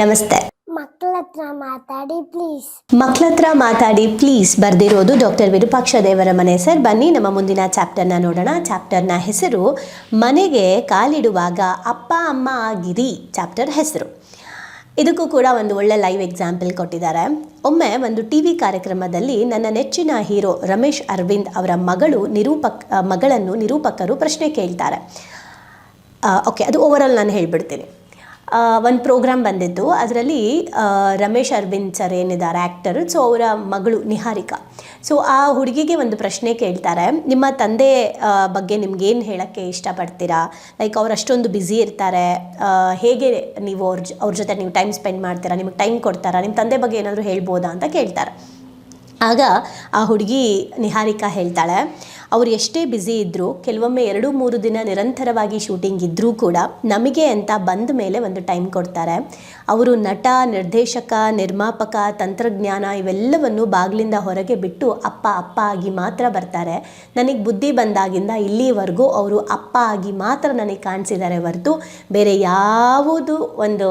ನಮಸ್ತೆ. ಮಕ್ಕಳತ್ರ ಮಾತಾಡಿ ಪ್ಲೀಸ್ ಮಕ್ಕಳತ್ರ ಮಾತಾಡಿ ಪ್ಲೀಸ್ ಬರ್ದಿರೋದು ಡಾಕ್ಟರ್ ವಿರೂಪಾಕ್ಷ ದೇವರ ಮನೆ. ಸರ್ ಬನ್ನಿ ನಮ್ಮ ಮುಂದಿನ ಚಾಪ್ಟರ್ನ ನೋಡೋಣ. ಚಾಪ್ಟರ್ನ ಹೆಸರು ಮನೆಗೆ ಕಾಲಿಡುವಾಗ ಅಪ್ಪ ಅಮ್ಮ ಆಗಿರಿ ಚಾಪ್ಟರ್ ಹೆಸರು. ಇದಕ್ಕೂ ಕೂಡ ಒಂದು ಒಳ್ಳೆ ಲೈವ್ ಎಕ್ಸಾಂಪಲ್ ಕೊಟ್ಟಿದ್ದಾರೆ. ಒಮ್ಮೆ ಒಂದು ಟಿ ವಿ ಕಾರ್ಯಕ್ರಮದಲ್ಲಿ ನನ್ನ ನೆಚ್ಚಿನ ಹೀರೋ ರಮೇಶ್ ಅರವಿಂದ್ ಅವರ ಮಗಳು ನಿರೂಪಕ್ ಮಗಳನ್ನು ನಿರೂಪಕರು ಪ್ರಶ್ನೆ ಕೇಳ್ತಾರೆ. ಓಕೆ ಅದು ಓವರಾಲ್ ನಾನು ಹೇಳ್ಬಿಡ್ತೀನಿ. ಒಂದು ಪ್ರೋಗ್ರಾಮ್ ಬಂದಿತ್ತು. ಅದರಲ್ಲಿ ರಮೇಶ್ ಅರವಿಂದ್ ಸರ್ ಏನಿದ್ದಾರೆ ಆ್ಯಕ್ಟರ್ ಸೊ ಅವರ ಮಗಳು ನಿಹಾರಿಕಾ. ಸೊ ಆ ಹುಡುಗಿಗೆ ಒಂದು ಪ್ರಶ್ನೆ ಕೇಳ್ತಾರೆ. ನಿಮ್ಮ ತಂದೆ ಬಗ್ಗೆ ನಿಮ್ಗೇನು ಹೇಳೋಕ್ಕೆ ಇಷ್ಟಪಡ್ತೀರಾ? ಲೈಕ್ ಅವ್ರು ಅಷ್ಟೊಂದು ಬ್ಯುಸಿ ಇರ್ತಾರೆ. ಹೇಗೆ ನೀವು ಅವ್ರ ಅವ್ರ ಜೊತೆ ನೀವು ಟೈಮ್ ಸ್ಪೆಂಡ್ ಮಾಡ್ತೀರಾ? ನಿಮಗೆ ಟೈಮ್ ಕೊಡ್ತಾರಾ? ನಿಮ್ಮ ತಂದೆ ಬಗ್ಗೆ ಏನಾದರೂ ಹೇಳ್ಬೋದಾ ಅಂತ ಕೇಳ್ತಾರೆ. ಆಗ ಆ ಹುಡುಗಿ ನಿಹಾರಿಕಾ ಹೇಳ್ತಾಳೆ ಅವ್ರು ಎಷ್ಟೇ ಬ್ಯುಸಿ ಇದ್ದರೂ ಕೆಲವೊಮ್ಮೆ ಎರಡು, ಮೂರು ದಿನ ನಿರಂತರವಾಗಿ ಶೂಟಿಂಗ್ ಇದ್ದರೂ ಕೂಡ ನಮಗೆ ಅಂತ ಬಂದ ಮೇಲೆ ಒಂದು ಟೈಮ್ ಕೊಡ್ತಾರೆ. ಅವರು ನಟ, ನಿರ್ದೇಶಕ, ನಿರ್ಮಾಪಕ, ತಂತ್ರಜ್ಞಾನ ಇವೆಲ್ಲವನ್ನು ಬಾಗಿಲಿಂದ ಹೊರಗೆ ಬಿಟ್ಟು ಅಪ್ಪ ಅಪ್ಪ ಆಗಿ ಮಾತ್ರ ಬರ್ತಾರೆ. ನನಗೆ ಬುದ್ಧಿ ಬಂದಾಗಿಂದ ಇಲ್ಲಿವರೆಗೂ ಅವರು ಅಪ್ಪ ಆಗಿ ಮಾತ್ರ ನನಗೆ ಕಾಣಿಸಿದ್ದಾರೆ ಹೊರತು ಬೇರೆ ಯಾವುದು ಒಂದು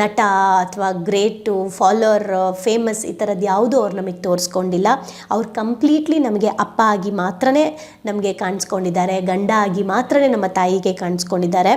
ನಟ ಅಥವಾ ಗ್ರೇಟು ಫಾಲೋರ್ ಫೇಮಸ್ ಈ ಥರದ್ದು ಯಾವುದೂ ಅವ್ರು ನಮಗೆ ತೋರಿಸ್ಕೊಂಡಿಲ್ಲ. ಅವ್ರು ಕಂಪ್ಲೀಟ್ಲಿ ನಮಗೆ ಅಪ್ಪ ಆಗಿ ಮಾತ್ರನೇ ನಮಗೆ ಕಾಣಿಸ್ಕೊಂಡಿದ್ದಾರೆ. ಗಂಡ ಆಗಿ ಮಾತ್ರನೇ ನಮ್ಮ ತಾಯಿಗೆ ಕಾಣಿಸ್ಕೊಂಡಿದ್ದಾರೆ.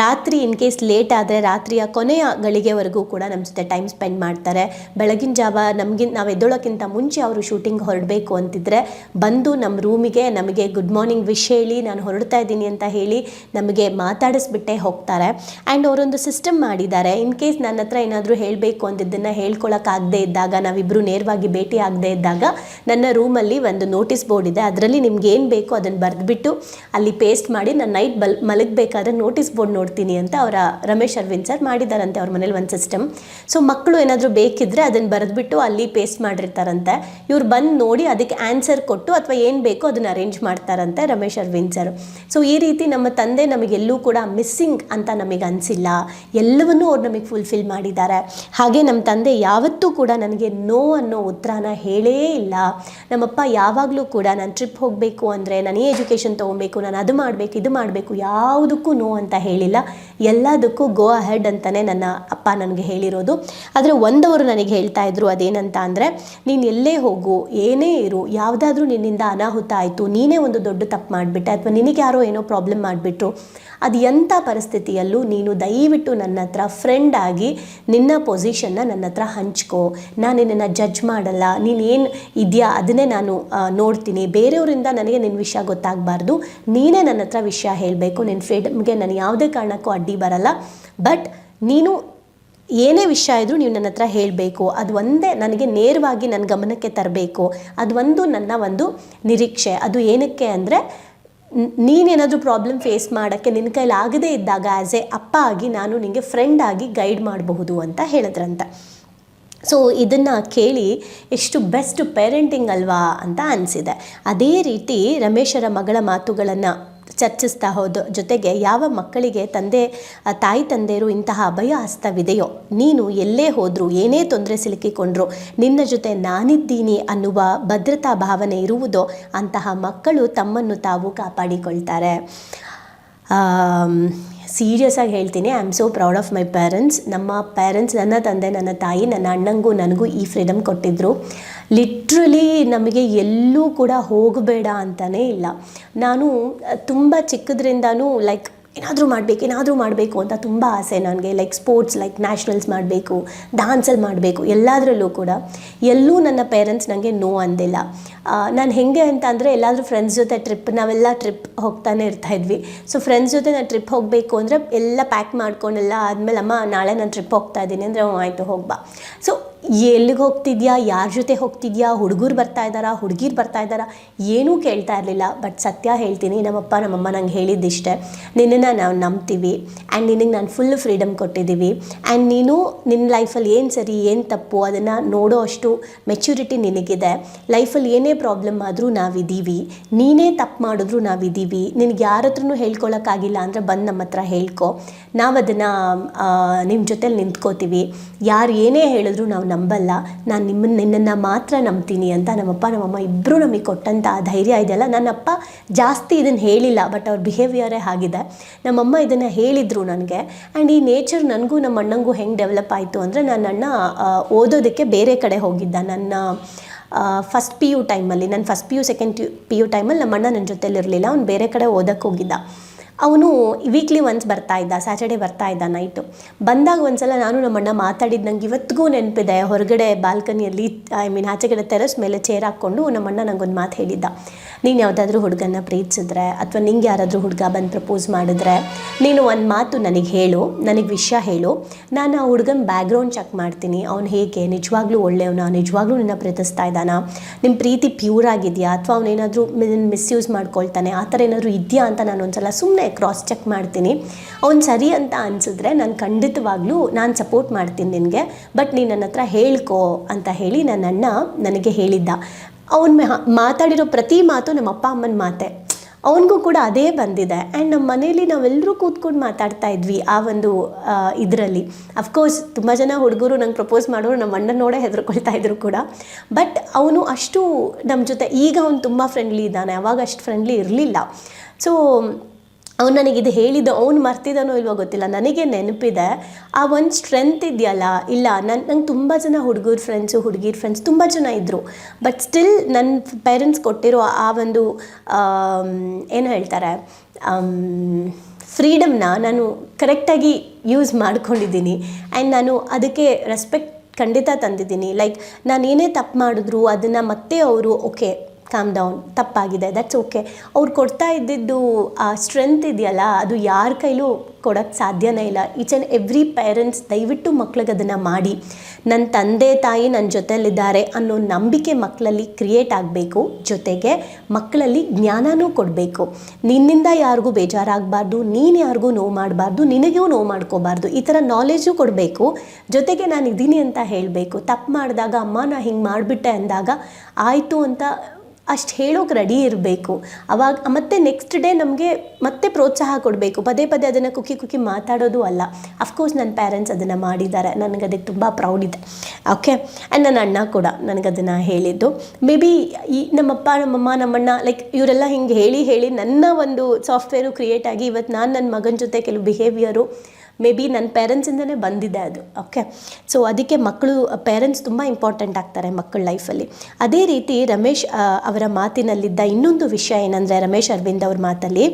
ರಾತ್ರಿ ಇನ್ ಕೇಸ್ ಲೇಟ್ ಆದರೆ ರಾತ್ರಿಯ ಕೊನೆಯ ಗಳಿಗೆವರೆಗೂ ಕೂಡ ನಮ್ಮ ಜೊತೆ ಟೈಮ್ ಸ್ಪೆಂಡ್ ಮಾಡ್ತಾರೆ. ಬೆಳಗಿನ ಜಾವ ನಮಗೆ, ನಾವು ಎದ್ದೊಳಕ್ಕಿಂತ ಮುಂಚೆ ಅವರು ಶೂಟಿಂಗ್ ಹೊರಡಬೇಕು ಅಂತಿದ್ರೆ ಬಂದು ನಮ್ಮ ರೂಮಿಗೆ ನಮಗೆ ಗುಡ್ ಮಾರ್ನಿಂಗ್ ವಿಶ್ ಹೇಳಿ, ನಾನು ಹೊರಡ್ತಾ ಇದ್ದೀನಿ ಅಂತ ಹೇಳಿ ನಮಗೆ ಮಾತಾಡಿಸ್ಬಿಟ್ಟೆ ಹೋಗ್ತಾರೆ. ಆ್ಯಂಡ್ ಅವರೊಂದು ಸಿಸ್ಟಮ್ ಮಾಡಿದ್ದಾರೆ. ಇನ್ ಕೇಸ್ ನನ್ನ ಹತ್ರ ಏನಾದರೂ ಹೇಳಬೇಕು ಅಂತಿದ್ದನ್ನು ಹೇಳ್ಕೊಳಕ್ಕಾಗದೇ ಇದ್ದಾಗ ನಾವಿಬ್ಬರು ನೇರವಾಗಿ ಭೇಟಿ ಆಗದೇ ಇದ್ದಾಗ ನನ್ನ ರೂಮಲ್ಲಿ ಒಂದು ನೋಟಿಸ್ ಬೋರ್ಡ್ ಇದೆ. ಅದರಲ್ಲಿ ನಿಮ್ಗೆ ಏನು ಬೇಕೋ ಅದನ್ನು ಬರೆದ್ಬಿಟ್ಟು ಅಲ್ಲಿ ಪೇಸ್ಟ್ ಮಾಡಿ ನಾನು ನೈಟ್ ಬಲ್ ಮಲಗಬೇಕಾದ್ರೆ ನೋಟಿಸ್ ಬೋರ್ಡ್ ನೋಡ್ತೀನಿ ಅಂತ ಅವರ ರಮೇಶ್ ಅರವಿಂದ್ ಸರ್ ಮಾಡಿದಾರಂತೆ ಅವ್ರ ಮನೇಲಿ ಒಂದು ಸಿಸ್ಟಮ್ ಸೊ ಮಕ್ಕಳು ಏನಾದರೂ ಬೇಕಿದ್ರೆ ಅದನ್ನು ಬರೆದ್ಬಿಟ್ಟು ಅಲ್ಲಿ ಪೇಸ್ಟ್ ಮಾಡಿರ್ತಾರಂತೆ. ಇವ್ರು ಬಂದು ನೋಡಿ ಅದಕ್ಕೆ ಆನ್ಸರ್ ಕೊಟ್ಟು ಅಥವಾ ಏನು ಬೇಕೋ ಅದನ್ನು ಅರೇಂಜ್ ಮಾಡ್ತಾರಂತೆ ರಮೇಶ್ ಅರವಿಂದ್ ಸರ್ ಸೊ ಈ ರೀತಿ ನಮ್ಮ ತಂದೆ ನಮಗೆಲ್ಲೂ ಕೂಡ ಮಿಸ್ಸಿಂಗ್ ಅಂತ ನಮಗೆ ಅನಿಸಿಲ್ಲ. ಎಲ್ಲವನ್ನೂ ಅವ್ರು ನಮಗೆ ಫುಲ್ಫಿಲ್ ಮಾಡಿದ್ದಾರೆ. ಹಾಗೆ ನಮ್ಮ ತಂದೆ ಯಾವತ್ತೂ ಕೂಡ ನನಗೆ ನೋ ಅನ್ನೋ ಉತ್ತರನ ಹೇಳೇ ಇಲ್ಲ. ನಮ್ಮಪ್ಪ ಯಾವಾಗಲೂ ಕೂಡ ನಾನು ಟ್ರಿಪ್ ಹೋಗಬೇಕು ಅಂದರೆ ನಾನು ಈ ಎಜುಕೇಷನ್ ತೊಗೊಬೇಕು, ನಾನು ಅದು ಮಾಡಬೇಕು, ಇದು ಮಾಡಬೇಕು, ಯಾವುದಕ್ಕೂ ನೋ ಅಂತ ಹೇಳಿಲ್ಲ. ಎಲ್ಲದಕ್ಕೂ ಗೋ ಅಹೆಡ್ ಅಂತಲೇ ನನ್ನ ಅಪ್ಪ ನನಗೆ ಹೇಳಿರೋದು. ಆದರೆ ಒಂದವರು ನನಗೆ ಹೇಳ್ತಾ ಇದ್ರು ಅದೇನಂತ ಅಂದರೆ, ನೀನು ಎಲ್ಲೇ ಹೋಗು, ಏನೇ ಇರು, ಯಾವುದಾದ್ರೂ ನಿನ್ನಿಂದ ಅನಾಹುತ ಆಯಿತು, ನೀನೇ ಒಂದು ದೊಡ್ಡ ತಪ್ಪು ಮಾಡಿಬಿಟ್ಟೆ, ಅಥವಾ ನಿನಗೆ ಯಾರೋ ಏನೋ ಪ್ರಾಬ್ಲಮ್ ಮಾಡಿಬಿಟ್ರು ಅದು ಎಂಥ ಪರಿಸ್ಥಿತಿಯಲ್ಲೂ ನೀನು ದಯವಿಟ್ಟು ನನ್ನ ಹತ್ರ ಫ್ರೆಂಡ್ ಆಗಿ ನಿನ್ನ ಪೊಸಿಷನ್ನ ನನ್ನ ಹತ್ರ ಹಂಚ್ಕೋ. ನಾನು ನಿನ್ನನ್ನು ಜಡ್ಜ್ ಮಾಡಲ್ಲ. ನೀನು ಏನು ಇದೆಯಾ? ಅದನ್ನೇ ನಾನು ನೋಡ್ತೀನಿ. ಬೇರೆಯವರಿಂದ ನನಗೆ ನಿನ್ನ ವಿಷಯ ಗೊತ್ತಾಗಬಾರ್ದು. ನೀನೇ ನನ್ನ ಹತ್ರ ವಿಷಯ ಹೇಳಬೇಕು. ನಿನ್ನ ಫ್ರೀಡಮ್ಗೆ ನಾನು ಯಾವುದೇ ಕಾರಣಕ್ಕೂ ಅಡ್ಡಿ ಬರಲ್ಲ. ಬಟ್ ನೀನು ಏನೇ ವಿಷಯ ಇದ್ರೂ ನೀವು ನನ್ನ ಹತ್ರ ಹೇಳಬೇಕು. ಅದು ಒಂದೇ ನನಗೆ ನೇರವಾಗಿ ನನ್ನ ಗಮನಕ್ಕೆ ತರಬೇಕು. ಅದು ಒಂದು ನನ್ನ ಒಂದು ನಿರೀಕ್ಷೆ. ಅದು ಏನಕ್ಕೆ ಅಂದರೆ ನೀನೇನಾದರೂ ಪ್ರಾಬ್ಲಮ್ ಫೇಸ್ ಮಾಡೋಕ್ಕೆ ನಿನ್ನ ಕೈಲಿ ಆಗದೇ ಇದ್ದಾಗ ಆ್ಯಸ್ ಎ ಅಪ್ಪ ಆಗಿ ನಾನು ನಿನಗೆ ಫ್ರೆಂಡ್ ಆಗಿ ಗೈಡ್ ಮಾಡಬಹುದು ಅಂತ ಹೇಳಿದ್ರಂತ. ಸೊ ಇದನ್ನು ಕೇಳಿ ಎಷ್ಟು ಬೆಸ್ಟ್ ಪೇರೆಂಟಿಂಗ್ ಅಲ್ವಾ ಅಂತ ಅನಿಸಿದೆ. ಅದೇ ರೀತಿ ರಮೇಶರ ಮಗಳ ಮಾತುಗಳನ್ನು ಚರ್ಚಿಸ್ತಾ ಹೋದ ಜೊತೆಗೆ ಯಾವ ಮಕ್ಕಳಿಗೆ ತಂದೆ ತಾಯಿ ತಂದೆಯರು ಇಂತಹ ಅಭಯ ಹಸ್ತವಿದೆಯೋ, ನೀನು ಎಲ್ಲೇ ಹೋದರೂ ಏನೇ ತೊಂದರೆ ಸಿಲುಕಿಕೊಂಡ್ರು, ನಿನ್ನ ಜೊತೆ ನಾನಿದ್ದೀನಿ ಅನ್ನುವ ಭದ್ರತಾ ಭಾವನೆ ಇರುವುದೋ, ಅಂತಹ ಮಕ್ಕಳು ತಮ್ಮನ್ನು ತಾವು ಕಾಪಾಡಿಕೊಳ್ತಾರೆ. ಸೀರಿಯಸ್ ಆಗಿ ಹೇಳ್ತೀನಿ. I am so proud of my parents ನಮ್ಮ ಪೇರೆಂಟ್ಸ್ ನನ್ನ ತಂದೆ, ನನ್ನ ತಾಯಿ, ನನ್ನ ಅಣ್ಣಂಗೂ ನನಗೂ ಈ ಫ್ರೀಡಮ್ ಕೊಟ್ಟಿದ್ದರು ಲಿಟ್ರಲಿ ನಮಗೆ ಎಲ್ಲೂ ಕೂಡ ಹೋಗಬೇಡ ಅಂತಲೇ ಇಲ್ಲ. ನಾನು ತುಂಬ ಚಿಕ್ಕದ್ರಿಂದನೂ ಲೈಕ್ ಏನಾದರೂ ಮಾಡಬೇಕು ಏನಾದರೂ ಮಾಡಬೇಕು ಅಂತ ತುಂಬ ಆಸೆ ನನಗೆ. ಲೈಕ್ ಸ್ಪೋರ್ಟ್ಸ್ ಲೈಕ್ ನ್ಯಾಷನಲ್ಸ್ ಮಾಡಬೇಕು ಡ್ಯಾನ್ಸಲ್ಲಿ ಮಾಡಬೇಕು, ಎಲ್ಲದರಲ್ಲೂ ಕೂಡ. ಎಲ್ಲೂ ನನ್ನ ಪೇರೆಂಟ್ಸ್ ನನಗೆ ನೋ ಅಂದಿಲ್ಲ. ನಾನು ಹೆಂಗೆ ಅಂತ ಅಂದರೆ ಎಲ್ಲಾದರೂ ಫ್ರೆಂಡ್ಸ್ ಜೊತೆ ಟ್ರಿಪ್ ನಾವೆಲ್ಲ ಟ್ರಿಪ್ ಹೋಗ್ತಾನೆ ಇರ್ತಾಯಿದ್ವಿ ಸೊ ಫ್ರೆಂಡ್ಸ್ ಜೊತೆ ನಾನು ಟ್ರಿಪ್ ಹೋಗಬೇಕು ಅಂದರೆ ಎಲ್ಲ ಪ್ಯಾಕ್ ಮಾಡ್ಕೊಂಡೆಲ್ಲ ಆದಮೇಲೆ, ಅಮ್ಮ, ನಾಳೆ ನಾನು ಟ್ರಿಪ್ ಹೋಗ್ತಾ ಇದ್ದೀನಿ. ಅಂದರೆ ಆಯಿತು ಹೋಗ್ಬಾ ಸೊ ಎಲ್ಲಿಗೆ ಹೋಗ್ತಿದ್ಯಾ? ಯಾರ ಜೊತೆ ಹೋಗ್ತಿದ್ಯಾ? ಹುಡುಗರು ಬರ್ತಾ ಇದ್ದಾರಾ? ಹುಡುಗಿರು ಬರ್ತಾ ಇದ್ದಾರಾ? ಏನೂ ಕೇಳ್ತಾ ಇರಲಿಲ್ಲ. ಬಟ್ ಸತ್ಯ ಹೇಳ್ತೀನಿ, ನಮ್ಮಪ್ಪ, ನಮ್ಮಮ್ಮ ನಂಗೆ ಹೇಳಿದ್ದಿಷ್ಟೇ. ನಿನ್ನನ್ನು ನಾವು ನಂಬ್ತೀವಿ. ಆ್ಯಂಡ್ ನಿನಗೆ ನಾನು ಫುಲ್ ಫ್ರೀಡಮ್ ಕೊಟ್ಟಿದ್ದೀವಿ. ಆ್ಯಂಡ್ ನೀನು ನಿನ್ನ ಲೈಫಲ್ಲಿ ಏನು ಸರಿ, ಏನು ತಪ್ಪು ಅದನ್ನು ನೋಡೋ ಅಷ್ಟು ಮೆಚ್ಯೂರಿಟಿ ನಿನಗಿದೆ. ಲೈಫಲ್ಲಿ ಏನೇ ಪ್ರಾಬ್ಲಮ್ ಆದರೂ ನಾವಿದ್ದೀವಿ. ನೀನೇ ತಪ್ಪು ಮಾಡಿದ್ರು ನಾವಿದ್ದೀವಿ. ನಿನಗೆ ಯಾರ ಹತ್ರನೂ ಹೇಳ್ಕೊಳಕ್ಕಾಗಿಲ್ಲ ಅಂದರೆ ಬಂದು ನಮ್ಮ ಹತ್ರ ಹೇಳ್ಕೊ. ನಾವು ಅದನ್ನು ನಿಮ್ಮ ಜೊತೆಲಿ ನಿಂತ್ಕೋತೀವಿ. ಯಾರು ಏನೇ ಹೇಳಿದ್ರು ನಾವು ನಂಬಲ್ಲ. ನಾನು ನಿಮ್ಮನ್ನ ನಿನ್ನನ್ನು ಮಾತ್ರ ನಂಬ್ತೀನಿ ಅಂತ ನಮ್ಮಪ್ಪ, ನಮ್ಮಮ್ಮ ಇಬ್ಬರು ನಮಗೆ ಕೊಟ್ಟಂಥ ಧೈರ್ಯ ಇದೆಯಲ್ಲ? ನನ್ನಪ್ಪ ಜಾಸ್ತಿ ಇದನ್ನು ಹೇಳಿಲ್ಲ ಬಟ್ ಅವ್ರ ಬಿಹೇವಿಯರೇ ಆಗಿದೆ ನಮ್ಮಮ್ಮ ಇದನ್ನು ಹೇಳಿದರು ನನಗೆ. ಆ್ಯಂಡ್ ಈ ನೇಚರ್ ನನಗೂ ನಮ್ಮ ಅಣ್ಣಂಗೂ ಹೆಂಗೆ ಡೆವಲಪ್ ಆಯಿತು ಅಂದರೆ ನನ್ನ ಅಣ್ಣ ಓದೋದಕ್ಕೆ ಬೇರೆ ಕಡೆ ಹೋಗಿದ್ದ. ನನ್ನ ಫಸ್ಟ್ ಪಿ ಯು ಟೈಮಲ್ಲಿ ನನ್ನ first P U second P U ಟೈಮಲ್ಲಿ ನಮ್ಮ ಅಣ್ಣ ನನ್ನ ಜೊತೆಲಿ ಇರಲಿಲ್ಲ ಅವ್ನು ಬೇರೆ ಕಡೆ ಓದಕ್ಕೆ ಹೋಗಿದ್ದ. ಅವನು ವೀಕ್ಲಿ ಒನ್ಸ್ ಬರ್ತಾ ಇದ್ದ ಸ್ಯಾಟರ್ಡೆ ಬರ್ತಾ ಇದ್ದ ನೈಟು ಬಂದಾಗ ಒಂದ್ಸಲ ನಾನು ನಮ್ಮಣ್ಣ ಮಾತಾಡಿದ್ದು ನಂಗೆ ಇವತ್ತಿಗೂ ನೆನಪಿದೆ. ಹೊರಗಡೆ ಬಾಲ್ಕನಿಯಲ್ಲಿ ಐ ಮೀನ್ ಆಚೆಗಡೆ ಟೆರಸ್ ಮೇಲೆ ಚೇರ್ ಹಾಕ್ಕೊಂಡು ನಮ್ಮಣ್ಣ ನಂಗೊಂದು ಮಾತು ಹೇಳಿದ್ದ. ನೀನು ಯಾವುದಾದ್ರೂ ಹುಡುಗನ್ನ ಪ್ರೀತಿಸಿದ್ರೆ ಅಥವಾ ನಿಂಗೆ ಯಾರಾದರೂ ಹುಡುಗ ಬಂದು ಪ್ರಪೋಸ್ ಮಾಡಿದ್ರೆ ನೀನು ಒಂದು ಮಾತು ನನಗೆ ಹೇಳು, ನನಗೆ ವಿಷಯ ಹೇಳು. ನಾನು ಆ ಹುಡುಗನ ಬ್ಯಾಕ್ಗ್ರೌಂಡ್ ಚೆಕ್ ಮಾಡ್ತೀನಿ. ಅವ್ನು ಹೇಗೆ? ನಿಜವಾಗ್ಲೂ ಒಳ್ಳೆಯವನ? ನಿಜವಾಗ್ಲೂ ನಿನ್ನ ಪ್ರೀತಿಸ್ತಾ ಇದ್ದಾನ? ನಿಮ್ಮ ಪ್ರೀತಿ ಪ್ಯೂರ್ ಆಗಿದೆಯಾ? ಅಥವಾ ಅವನೇನಾದರೂ ಮಿಸ್ಯೂಸ್ ಮಾಡ್ಕೊಳ್ತಾನೆ? ಆ ಥರ ಏನಾದರೂ ಇದೆಯಾ? ಅಂತ ನಾನು ಒಂದ್ಸಲ ಸುಮ್ಮನೆ ಕ್ರಾಸ್ ಚೆಕ್ ಮಾಡ್ತೀನಿ. ಅವ್ನು ಸರಿ ಅಂತ ಅನಿಸಿದ್ರೆ ನಾನು ಖಂಡಿತವಾಗ್ಲೂ ನಾನು ಸಪೋರ್ಟ್ ಮಾಡ್ತೀನಿ ನಿನಗೆ. ಬಟ್ ನೀನು ನನ್ನ ಹತ್ರ ಹೇಳ್ಕೋ ಅಂತ ಹೇಳಿ ನನ್ನ ಅಣ್ಣ ನನಗೆ ಹೇಳಿದ್ದ. ಅವನು ಮಾತಾಡಿರೋ ಪ್ರತಿ ಮಾತು ನಮ್ಮ ಅಪ್ಪ ಅಮ್ಮನ ಮಾತೆ. ಅವನಿಗೂ ಕೂಡ ಅದೇ ಬಂದಿದೆ. ಆ್ಯಂಡ್ ನಮ್ಮ ಮನೇಲಿ ನಾವೆಲ್ಲರೂ ಕೂತ್ಕೊಂಡು ಮಾತಾಡ್ತಾ ಇದ್ವಿ ಆ ಒಂದು ಇದರಲ್ಲಿ. ಅಫ್ಕೋರ್ಸ್ ತುಂಬ ಜನ ಹುಡುಗರು ನಂಗೆ ಪ್ರಪೋಸ್ ಮಾಡೋರು ನಮ್ಮ ಅಣ್ಣ ನೋಡೇ ಹೆದರ್ಕೊಳ್ತಾ ಇದ್ರು ಕೂಡ. ಬಟ್ ಅವನು ಅಷ್ಟು ನಮ್ಮ ಜೊತೆ, ಈಗ ಅವನು ತುಂಬ ಫ್ರೆಂಡ್ಲಿ ಇದ್ದಾನೆ. ಅವಾಗ ಅಷ್ಟು ಫ್ರೆಂಡ್ಲಿ ಇರಲಿಲ್ಲ. ಸೊ ಅವ್ನು ನನಗಿದು ಹೇಳಿದ ಅವ್ನು ಮರ್ತಿದ್ದಾನೋ ಇಲ್ವೋ ಗೊತ್ತಿಲ್ಲ. ನನಗೆ ನೆನಪಿದೆ, ಆ ಒಂದು ಸ್ಟ್ರೆಂತ್ ಇದೆಯಲ್ಲ, ಇಲ್ಲ ನನ್ನ ನಂಗೆ ತುಂಬ ಜನ ಹುಡುಗರ ಫ್ರೆಂಡ್ಸು ಹುಡುಗಿರ್ ಫ್ರೆಂಡ್ಸ್ ತುಂಬ ಜನ ಇದ್ದರು ಬಟ್ ಸ್ಟಿಲ್ ನನ್ನ ಪೇರೆಂಟ್ಸ್ ಕೊಟ್ಟಿರೋ ಆ ಒಂದು ಏನು ಹೇಳ್ತಾರೆ ಫ್ರೀಡಮ್ನ ನಾನು ಕರೆಕ್ಟಾಗಿ ಯೂಸ್ ಮಾಡ್ಕೊಂಡಿದ್ದೀನಿ. ಆ್ಯಂಡ್ ನಾನು ಅದಕ್ಕೆ ರೆಸ್ಪೆಕ್ಟ್ ಖಂಡಿತ ತಂದಿದ್ದೀನಿ. ಲೈಕ್ ನಾನು ಏನೇ ತಪ್ಪು ಮಾಡಿದ್ರು, ಅದನ್ನು ಮತ್ತೆ ಅವರು ಓಕೆ ಕಾಮ್ ಡೌನ್ ತಪ್ಪಾಗಿದೆ. ದಟ್ಸ್ ಓಕೆ ಅವ್ರು ಕೊಡ್ತಾ ಇದ್ದಿದ್ದು, ಆ ಸ್ಟ್ರೆಂತ್ ಇದೆಯಲ್ಲ, ಅದು ಯಾರ ಕೈಲೂ ಕೊಡೋಕ್ಕೆ ಸಾಧ್ಯನೇ ಇಲ್ಲ. ಈಚ್ ಆ್ಯಂಡ್ ಎವ್ರಿ ಪೇರೆಂಟ್ಸ್ ದಯವಿಟ್ಟು ಮಕ್ಳಿಗೆ ಅದನ್ನು ಮಾಡಿ. ನನ್ನ ತಂದೆ, ತಾಯಿ ನನ್ನ ಜೊತೆಯಲ್ಲಿದ್ದಾರೆ ಅನ್ನೋ ನಂಬಿಕೆ ಮಕ್ಕಳಲ್ಲಿ ಕ್ರಿಯೇಟ್ ಆಗಬೇಕು. ಜೊತೆಗೆ ಮಕ್ಕಳಲ್ಲಿ ಜ್ಞಾನನೂ ಕೊಡಬೇಕು. ನಿನ್ನಿಂದ ಯಾರಿಗೂ ಬೇಜಾರಾಗಬಾರ್ದು, ನೀನು ಯಾರಿಗೂ ನೋವು ಮಾಡಬಾರ್ದು, ನಿನಗೂ ನೋವು ಮಾಡ್ಕೋಬಾರ್ದು. ಈ ಥರ ನಾಲೆಜು ಕೊಡಬೇಕು. ಜೊತೆಗೆ ನಾನು ಇದ್ದೀನಿ ಅಂತ ಹೇಳಬೇಕು. ತಪ್ಪು ಮಾಡಿದಾಗ, ಅಮ್ಮ, ನಾ ಹಿಂಗೆ ಮಾಡಿಬಿಟ್ಟೆ ಅಂದಾಗ, ಆಯಿತು ಅಂತ ಅಷ್ಟು ಹೇಳೋಕೆ ರೆಡಿ ಇರಬೇಕು. ಅವಾಗ ಮತ್ತೆ ನೆಕ್ಸ್ಟ್ ಡೇ ನಮಗೆ ಮತ್ತೆ ಪ್ರೋತ್ಸಾಹ ಕೊಡಬೇಕು. ಪದೇ ಪದೇ ಅದನ್ನು ಕುಕ್ಕಿ ಕುಕ್ಕಿ ಮಾತಾಡೋದು ಅಲ್ಲ. ಅಫ್ಕೋರ್ಸ್ ನನ್ನ ಪೇರೆಂಟ್ಸ್ ಅದನ್ನು ಮಾಡಿದ್ದಾರೆ. ನನಗೆ ಅದಕ್ಕೆ ತುಂಬ ಪ್ರೌಡ್ ಇದೆ. ಓಕೆ ಆ್ಯಂಡ್ ನನ್ನ ಅಣ್ಣ ಕೂಡ ನನಗದನ್ನು ಹೇಳಿದ್ದು. ಮೇ ಬಿ ಈ ನಮ್ಮಪ್ಪ, ನಮ್ಮಮ್ಮ, ನಮ್ಮಣ್ಣ ಲೈಕ್ ಇವರೆಲ್ಲ ಹಿಂಗೆ ಹೇಳಿ ಹೇಳಿ ನನ್ನ ಒಂದು ಸಾಫ್ಟ್ವೇರು ಕ್ರಿಯೇಟ್ ಆಗಿ ಇವತ್ತು ನಾನು ನನ್ನ ಮಗನ ಜೊತೆ ಕೆಲವು ಬಿಹೇವಿಯರು ಮೇ ಬಿ ನನ್ನ ಪೇರೆಂಟ್ಸಿಂದನೇ ಬಂದಿದೆ ಅದು ಓಕೆ ಸೊ ಅದಕ್ಕೆ ಮಕ್ಕಳು ಪೇರೆಂಟ್ಸ್ ತುಂಬ ಇಂಪಾರ್ಟೆಂಟ್ ಆಗ್ತಾರೆ ಮಕ್ಕಳ ಲೈಫಲ್ಲಿ ಅದೇ ರೀತಿ ರಮೇಶ್ ಅವರ ಮಾತಿನಲ್ಲಿದ್ದ ಇನ್ನೊಂದು ವಿಷಯ ಏನಂದರೆ ರಮೇಶ್ ಅರವಿಂದ್ ಅವ್ರ ಮಾತಲ್ಲಿ,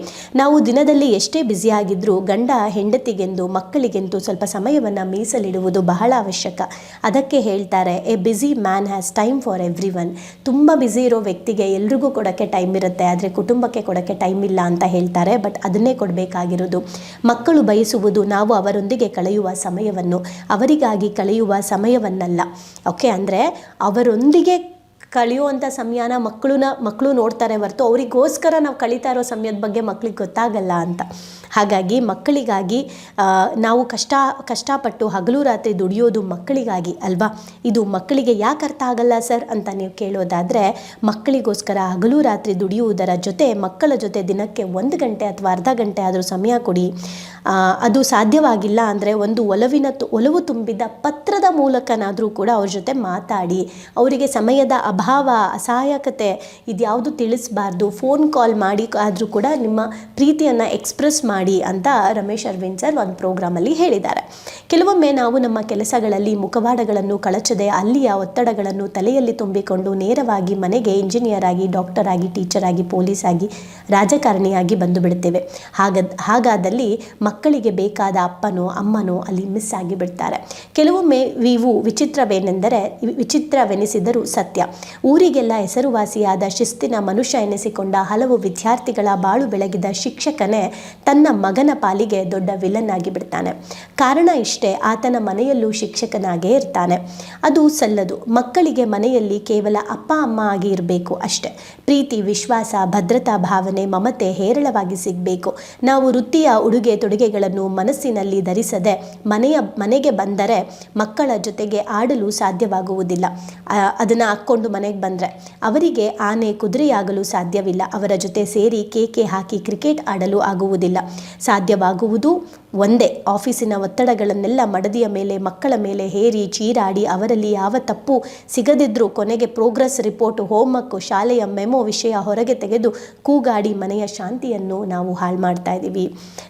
ನಾವು ದಿನದಲ್ಲಿ ಎಷ್ಟೇ ಬ್ಯುಸಿಯಾಗಿದ್ದರೂ ಗಂಡ ಹೆಂಡತಿಗೆಂದು, ಮಕ್ಕಳಿಗೆಂದು ಸ್ವಲ್ಪ ಸಮಯವನ್ನು ಮೀಸಲಿಡುವುದು ಬಹಳ ಅವಶ್ಯಕ. ಅದಕ್ಕೆ ಹೇಳ್ತಾರೆ a busy man has time for everyone ತುಂಬ ಬ್ಯುಸಿ ಇರೋ ವ್ಯಕ್ತಿಗೆ ಎಲ್ರಿಗೂ ಕೊಡೋಕ್ಕೆ ಟೈಮ್ ಇರುತ್ತೆ, ಆದರೆ ಕುಟುಂಬಕ್ಕೆ ಕೊಡೋಕ್ಕೆ ಟೈಮ್ ಇಲ್ಲ ಅಂತ ಹೇಳ್ತಾರೆ ಬಟ್ ಅದನ್ನೇ ಕೊಡಬೇಕಾಗಿರೋದು. ಮಕ್ಕಳು ಬಯಸುವುದು, ನಾವು ಅವರೊಂದಿಗೆ ಕಳೆಯುವ ಸಮಯವನ್ನು, ಅವರಿಗಾಗಿ ಕಳೆಯುವ ಸಮಯವನ್ನಲ್ಲ. ಓಕೆ ಅಂದರೆ ಅವರೊಂದಿಗೆ ಕಳೆಯುವಂಥ ಸಮಯನ ಮಕ್ಕಳನ್ನ ಮಕ್ಕಳು ನೋಡ್ತಾರೆ ಹೊರತು ಅವರಿಗೋಸ್ಕರ ನಾವು ಕಳೀತಾ ಇರೋ ಸಮಯದ ಬಗ್ಗೆ ಮಕ್ಳಿಗೆ ಗೊತ್ತಾಗಲ್ಲ ಅಂತ. ಹಾಗಾಗಿ ಮಕ್ಕಳಿಗಾಗಿ ನಾವು ಕಷ್ಟ, ಕಷ್ಟಪಟ್ಟು ಹಗಲು ರಾತ್ರಿ ದುಡಿಯೋದು ಮಕ್ಕಳಿಗಾಗಿ ಅಲ್ವಾ? ಇದು ಮಕ್ಕಳಿಗೆ ಯಾಕೆ ಅರ್ಥ ಆಗಲ್ಲ ಸರ್ ಅಂತ ನೀವು ಕೇಳೋದಾದರೆ, ಮಕ್ಕಳಿಗೋಸ್ಕರ ಹಗಲು ರಾತ್ರಿ ದುಡಿಯುವುದರ ಜೊತೆ ಮಕ್ಕಳ ಜೊತೆ ದಿನಕ್ಕೆ ಒಂದು ಗಂಟೆ ಅಥವಾ ಅರ್ಧ ಗಂಟೆ ಆದರೂ ಸಮಯ ಕೊಡಿ. ಅದು ಸಾಧ್ಯವಾಗಿಲ್ಲ ಅಂದರೆ ಒಂದು ಒಲವಿನ ಒಲವು ತುಂಬಿದ ಪತ್ರದ ಮೂಲಕನಾದರೂ ಕೂಡ ಅವ್ರ ಜೊತೆ ಮಾತಾಡಿ, ಅವರಿಗೆ ಸಮಯದ ಅಭಾವ, ಅಸಹಾಯಕತೆ ಇದ್ಯಾವುದು ತಿಳಿಸಬಾರ್ದು ಫೋನ್ ಕಾಲ್ ಮಾಡಿ ಆದರೂ ಕೂಡ ನಿಮ್ಮ ಪ್ರೀತಿಯನ್ನು ಎಕ್ಸ್ಪ್ರೆಸ್ ಮಾಡಿ ಅಂತ ರಮೇಶ್ ಅರವಿಂದ್ ಸರ್ ಒಂದು ಪ್ರೋಗ್ರಾಮಲ್ಲಿ ಹೇಳಿದ್ದಾರೆ. ಕೆಲವೊಮ್ಮೆ ನಾವು ನಮ್ಮ ಕೆಲಸಗಳಲ್ಲಿ ಮುಖವಾಡಗಳನ್ನು ಕಳಚದೆ ಅಲ್ಲಿಯ ಒತ್ತಡಗಳನ್ನು ತಲೆಯಲ್ಲಿ ತುಂಬಿಕೊಂಡು ನೇರವಾಗಿ ಮನೆಗೆ ಇಂಜಿನಿಯರ್ ಆಗಿ ಡಾಕ್ಟರ್ ಆಗಿ ಟೀಚರ್ ಆಗಿ ಪೊಲೀಸ್ ಆಗಿ, ರಾಜಕಾರಣಿಯಾಗಿ ಬಂದು ಬಿಡುತ್ತೇವೆ ಹಾಗ ಹಾಗಾದಲ್ಲಿ ಮಕ್ಕಳಿಗೆ ಬೇಕಾದ ಅಪ್ಪನೋ, ಅಮ್ಮನೋ ಅಲ್ಲಿ ಮಿಸ್ ಆಗಿ ಬಿಡ್ತಾರೆ. ಕೆಲವೊಮ್ಮೆ ಇವು ವಿಚಿತ್ರವೇನೆಂದರೆ ವಿಚಿತ್ರವೆನಿಸಿದರೂ ಸತ್ಯ. ಊರಿಗೆಲ್ಲ ಹೆಸರುವಾಸಿಯಾದ ಶಿಸ್ತಿನ ಮನುಷ್ಯ ಎನಿಸಿಕೊಂಡ ಹಲವು ವಿದ್ಯಾರ್ಥಿಗಳ ಬಾಳು ಬೆಳಗಿದ ಶಿಕ್ಷಕನೇ ತನ್ನ ಮಗನ ಪಾಲಿಗೆ ದೊಡ್ಡ ವಿಲನ್ ಆಗಿ ಬಿಡ್ತಾನೆ. ಕಾರಣ ಇಷ್ಟೇ, ಆತನ ಮನೆಯಲ್ಲೂ ಶಿಕ್ಷಕನಾಗೇ ಇರ್ತಾನೆ. ಅದು ಸಲ್ಲದು, ಮಕ್ಕಳಿಗೆ ಮನೆಯಲ್ಲಿ ಕೇವಲ ಅಪ್ಪ, ಅಮ್ಮ ಆಗಿ ಇರಬೇಕು ಅಷ್ಟೆ. ಪ್ರೀತಿ, ವಿಶ್ವಾಸ, ಭದ್ರತಾ ಭಾವನೆ, ಮಮತೆ ಹೇರಳವಾಗಿ ಸಿಗಬೇಕು. ನಾವು ವೃತ್ತಿಯ ಉಡುಗೆ ತೊಡುಗೆಗಳನ್ನು ಮನಸ್ಸಿನಲ್ಲಿ ಧರಿಸದೆ ಮನೆಯ, ಮನೆಗೆ ಬಂದರೆ ಮಕ್ಕಳ ಜೊತೆಗೆ ಆಡಲು ಸಾಧ್ಯವಾಗುವುದಿಲ್ಲ. ಅದನ್ನು ಹಾಕ್ಕೊಂಡು ಮನೆಗೆ ಬಂದರೆ ಅವರಿಗೆ ಆನೆ ಕುದುರೆಯಾಗಲು ಸಾಧ್ಯವಿಲ್ಲ. ಅವರ ಜೊತೆ ಸೇರಿ ಕೇಕೆ ಹಾಕಿ ಕ್ರಿಕೆಟ್ ಆಡಲು ಆಗುವುದಿಲ್ಲ. ಸಾಧ್ಯವಾಗುವುದು ಒಂದೇ, ಆಫೀಸಿನ ಒತ್ತಡಗಳನ್ನೆಲ್ಲ ಮಡದಿಯ ಮೇಲೆ, ಮಕ್ಕಳ ಮೇಲೆ ಹೇರಿ ಚೀರಾಡಿ ಅವರಲ್ಲಿ ಯಾವ ತಪ್ಪು ಸಿಗದಿದ್ದರೂ ಕೊನೆಗೆ ಪ್ರೋಗ್ರೆಸ್ ರಿಪೋರ್ಟ್, ಹೋಮ್ವರ್ಕ್, ಶಾಲೆಯ ಮೆಮೊ ವಿಷಯ ಹೊರಗೆ ತೆಗೆದು ಕೂಗಾಡಿ ಮನೆಯ ಶಾಂತಿಯನ್ನು ನಾವು ಹಾಳು ಮಾಡ್ತಾ ಇದ್ದೀವಿ.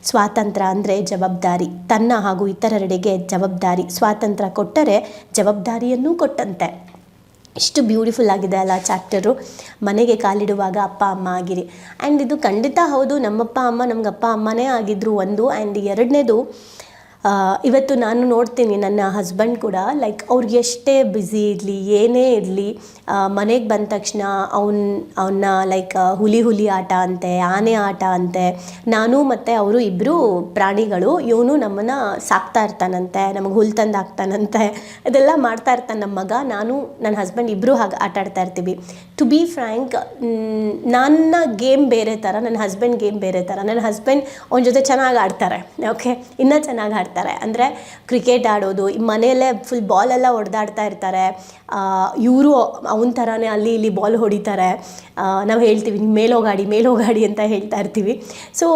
ಸ್ವಾತಂತ್ರ್ಯ ಅಂದರೆ ಜವಾಬ್ದಾರಿ. ತನ್ನ ಹಾಗೂ ಇತರರೆಡೆಗೆ ಜವಾಬ್ದಾರಿ. ಸ್ವಾತಂತ್ರ್ಯ ಕೊಟ್ಟರೆ ಜವಾಬ್ದಾರಿಯನ್ನೂ ಕೊಟ್ಟಂತೆ. ಇಷ್ಟು ಬ್ಯೂಟಿಫುಲ್ ಆಗಿದೆ ಅಲ್ಲ ಚಾಪ್ಟರು. ಮನೆಗೆ ಕಾಲಿಡುವಾಗ ಅಪ್ಪ, ಅಮ್ಮ ಆಗಿರಿ. ಆ್ಯಂಡ್ ಇದು ಖಂಡಿತ ಹೌದು. ನಮ್ಮಪ್ಪ, ಅಮ್ಮ ನಮ್ಗೆ ಅಪ್ಪ ಅಮ್ಮನೇ ಆಗಿದ್ರು ಒಂದು. ಆ್ಯಂಡ್ ಎರಡನೇದು ಇವತ್ತು ನಾನು ನೋಡ್ತೀನಿ ನನ್ನ ಹಸ್ಬೆಂಡ್ ಕೂಡ ಲೈಕ್ ಅವ್ರಿಗೆ ಎಷ್ಟೇ ಬ್ಯುಸಿ ಇರಲಿ, ಏನೇ ಇರಲಿ ಮನೆಗೆ ಬಂದ ತಕ್ಷಣ ಅವ್ನು ಅವನ್ನ ಲೈಕ್ ಹುಲಿ ಹುಲಿ ಆಟ ಅಂತೆ, ಆನೆ ಆಟ ಅಂತೆ, ನಾನು ಮತ್ತು ಅವರು ಇಬ್ಬರು ಪ್ರಾಣಿಗಳು, ಇವನು ನಮ್ಮನ್ನು ಸಾಕ್ತಾ ಇರ್ತಾನಂತೆ, ನಮಗೆ ಹುಲ್ ತಂದು ಹಾಕ್ತಾನಂತೆ, ಅದೆಲ್ಲ ಮಾಡ್ತಾ ಇರ್ತಾನೆ ನಮ್ಮ ಮಗ, ನಾನು ನನ್ನ ಹಸ್ಬೆಂಡ್ ಇಬ್ಬರು ಹಾಗೆ ಆಟ ಆಡ್ತಾ ಇರ್ತೀವಿ. ಟು ಬಿ ಫ್ರ್ಯಾಂಕ್ ನನ್ನ ಗೇಮ್ ಬೇರೆ ಥರ ನನ್ನ ಹಸ್ಬೆಂಡ್ ಗೇಮ್ ಬೇರೆ ಥರ ನನ್ನ ಹಸ್ಬೆಂಡ್ ಅವನ ಜೊತೆ ಚೆನ್ನಾಗಿ ಆಡ್ತಾರೆ ಓಕೆ ಇನ್ನೂ ಚೆನ್ನಾಗಿ ಆಡ್ತಾರೆ. ಅಂದರೆ ಕ್ರಿಕೆಟ್ ಆಡೋದು ಮನೆಯಲ್ಲೇ ಫುಲ್ ಬಾಲೆಲ್ಲ ಹೊಡೆದಾಡ್ತಾ ಇರ್ತಾರೆ ಇವರು ಅವನ ಥರನೇ ಅಲ್ಲಿ ಇಲ್ಲಿ ಬಾಲ್ ಹೊಡಿತಾರೆ. ನಾವು ಹೇಳ್ತೀವಿ ಮೇಲೋಗಾಡಿ ಮೇಲೋಗಾಡಿ ಅಂತ ಹೇಳ್ತಾ ಇರ್ತೀವಿ. ಸೊ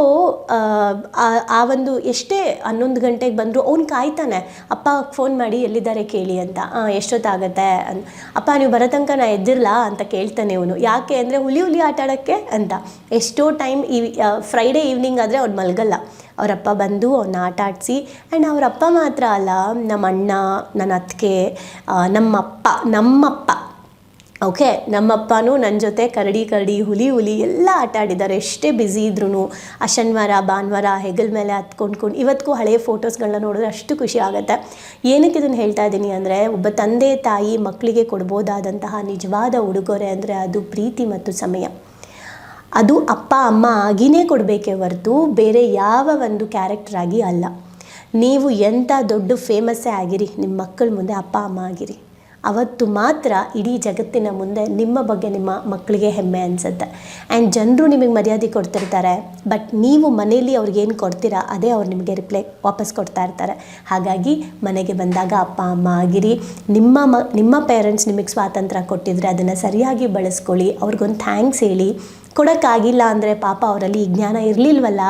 ಆ ಒಂದು ಎಷ್ಟೇ ಹನ್ನೊಂದು ಗಂಟೆಗೆ ಬಂದರೂ ಅವ್ನು ಕಾಯ್ತಾನೆ, ಅಪ್ಪ ಫೋನ್ ಮಾಡಿ ಎಲ್ಲಿದ್ದಾರೆ ಕೇಳಿ ಅಂತ. ಎಷ್ಟೊತ್ತಾಗತ್ತೆ? ಅಂತ ಅಪ್ಪ, ನೀವು ಬರೋ ತನಕ ನಾ ಎದ್ದಿರಲ್ಲ ಅಂತ ಕೇಳ್ತಾನೆ ಅವನು ಯಾಕೆ ಅಂದರೆ ಹುಲಿ ಹುಲಿ ಆಟ ಅಂತ. ಎಷ್ಟೋ ಟೈಮ್ ಈ ಫ್ರೈಡೇ ಈವ್ನಿಂಗ್ ಆದರೆ ಅವ್ನು ಮಲಗಲ್ಲ. ಅವರಪ್ಪ ಬಂದು ಅವನ್ನ ಆಟ ಆಡಿಸಿ ಆ್ಯಂಡ್ ಅವರಪ್ಪ ಮಾತ್ರ ಅಲ್ಲ ನಮ್ಮ ಅಣ್ಣ ನನ್ನ ಅತ್ತಿಗೆ ನಮ್ಮಪ್ಪ ನಮ್ಮಪ್ಪ ಓಕೆ, ನಮ್ಮಪ್ಪನೂ ನನ್ನ ಜೊತೆ ಕರಡಿ ಕರಡಿ, ಹುಲಿ ಹುಲಿ ಎಲ್ಲ ಆಟ ಆಡಿದ್ದಾರೆ. ಎಷ್ಟೇ ಬ್ಯುಸಿ ಇದ್ರೂ ಆ ಶನಿವಾರ ಭಾನುವಾರ, ಹೆಗಲ ಮೇಲೆ ಹತ್ಕೊಂಡ್ಕೊಂಡು ಇವತ್ತಿಗೂ ಹಳೆಯ ಫೋಟೋಸ್ಗಳನ್ನ ನೋಡಿದ್ರೆ ಅಷ್ಟು ಖುಷಿ ಆಗುತ್ತೆ. ಏನಕ್ಕೆ ಇದನ್ನು ಹೇಳ್ತಾ ಇದ್ದೀನಿ ಅಂದರೆ, ಒಬ್ಬ ತಂದೆ, ತಾಯಿ ಮಕ್ಕಳಿಗೆ ಕೊಡ್ಬೋದಾದಂತಹ ನಿಜವಾದ ಉಡುಗೊರೆ ಅಂದರೆ ಅದು ಪ್ರೀತಿ ಮತ್ತು ಸಮಯ. ಅದು ಅಪ್ಪ, ಅಮ್ಮ ಆಗಿನೇ ಕೊಡಬೇಕೇ ಹೊರತು ಬೇರೆ ಯಾವ ಒಂದು ಕ್ಯಾರೆಕ್ಟರ್ ಆಗಿ ಅಲ್ಲ. ನೀವು ಎಂಥ ದೊಡ್ಡ ಫೇಮಸ್ಸೇ ಆಗಿರಿ ನಿಮ್ಮ ಮಕ್ಕಳ ಮುಂದೆ ಅಪ್ಪ, ಅಮ್ಮ ಆಗಿರಿ. ಅವತ್ತು ಮಾತ್ರ ಇಡೀ ಜಗತ್ತಿನ ಮುಂದೆ ನಿಮ್ಮ ಬಗ್ಗೆ ನಿಮ್ಮ ಮಕ್ಕಳಿಗೆ ಹೆಮ್ಮೆ ಅನಿಸುತ್ತೆ. ಆ್ಯಂಡ್ ಜನರು ನಿಮಗೆ ಮರ್ಯಾದೆ ಕೊಡ್ತಿರ್ತಾರೆ ಬಟ್ ನೀವು ಮನೇಲಿ ಅವ್ರಿಗೇನು ಕೊಡ್ತೀರಾ, ಅದೇ ಅವ್ರು ನಿಮಗೆ ರಿಪ್ಲೈ ವಾಪಸ್ ಕೊಡ್ತಾ ಇರ್ತಾರೆ. ಹಾಗಾಗಿ ಮನೆಗೆ ಬಂದಾಗ ಅಪ್ಪ, ಅಮ್ಮ ಆಗಿರಿ. ನಿಮ್ಮ ಮ, ನಿಮ್ಮ ಪೇರೆಂಟ್ಸ್ ನಿಮಗೆ ಸ್ವಾತಂತ್ರ್ಯ ಕೊಟ್ಟಿದ್ರೆ ಅದನ್ನು ಸರಿಯಾಗಿ ಬಳಸ್ಕೊಳ್ಳಿ. ಅವ್ರಿಗೊಂದು ಥ್ಯಾಂಕ್ಸ್ ಹೇಳಿ. ಕೊಡೋಕ್ಕಾಗಿಲ್ಲ ಅಂದರೆ ಪಾಪ ಅವರಲ್ಲಿ ಜ್ಞಾನ ಇರಲಿಲ್ವಲ್ಲ,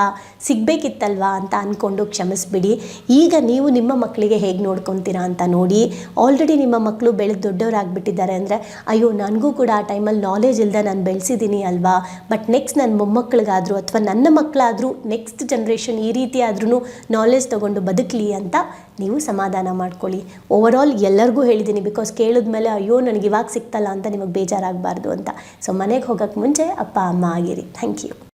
ಸಿಗಬೇಕಿತ್ತಲ್ವಾ ಅಂತ ಅಂದ್ಕೊಂಡು ಕ್ಷಮಿಸ್ಬಿಡಿ. ಈಗ ನೀವು ನಿಮ್ಮ ಮಕ್ಕಳಿಗೆ ಹೇಗೆ ನೋಡ್ಕೊತೀರಾ ಅಂತ ನೋಡಿ ಆಲ್ರೆಡಿ ನಿಮ್ಮ ಮಕ್ಕಳು ಬೆಳೆದು ದೊಡ್ಡವರಾಗಿಬಿಟ್ಟಿದ್ದಾರೆ ಅಂದರೆ, ಅಯ್ಯೋ, ನನಗೂ ಕೂಡ ಆ ಟೈಮಲ್ಲಿ ನಾಲೆಜ್ ಇಲ್ಲದೆ ನಾನು ಬೆಳೆಸಿದ್ದೀನಿ ಅಲ್ವಾ? ಬಟ್ ನೆಕ್ಸ್ಟ್ ನನ್ನ ಮೊಮ್ಮಕ್ಕಳಿಗಾದರೂ ಅಥವಾ ನನ್ನ ಮಕ್ಕಳಾದರೂ ನೆಕ್ಸ್ಟ್ ಜನ್ರೇಷನ್ ಈ ರೀತಿ ಆದ್ರೂ ನಾಲೆಜ್ ತೊಗೊಂಡು ಬದುಕಲಿ ಅಂತ ನೀವು ಸಮಾಧಾನ ಮಾಡ್ಕೊಳ್ಳಿ. ಓವರ್ ಆಲ್ ಎಲ್ಲರಿಗೂ ಹೇಳಿದ್ದೀನಿ ಬಿಕಾಸ್ ಕೇಳಿದ್ಮೇಲೆ ಅಯ್ಯೋ ನನಗೆ ಇವಾಗ ಸಿಗ್ತಲ್ಲ ಅಂತ ನಿಮಗೆ ಬೇಜಾರಾಗಬಾರ್ದು ಅಂತ. ಸೊ ಮನೆಗೆ ಹೋಗೋಕ್ಕೆ ಮುಂಚೆ ಅಪ್ಪ, ಅಮ್ಮ ಆಗಿರಿ. Thank you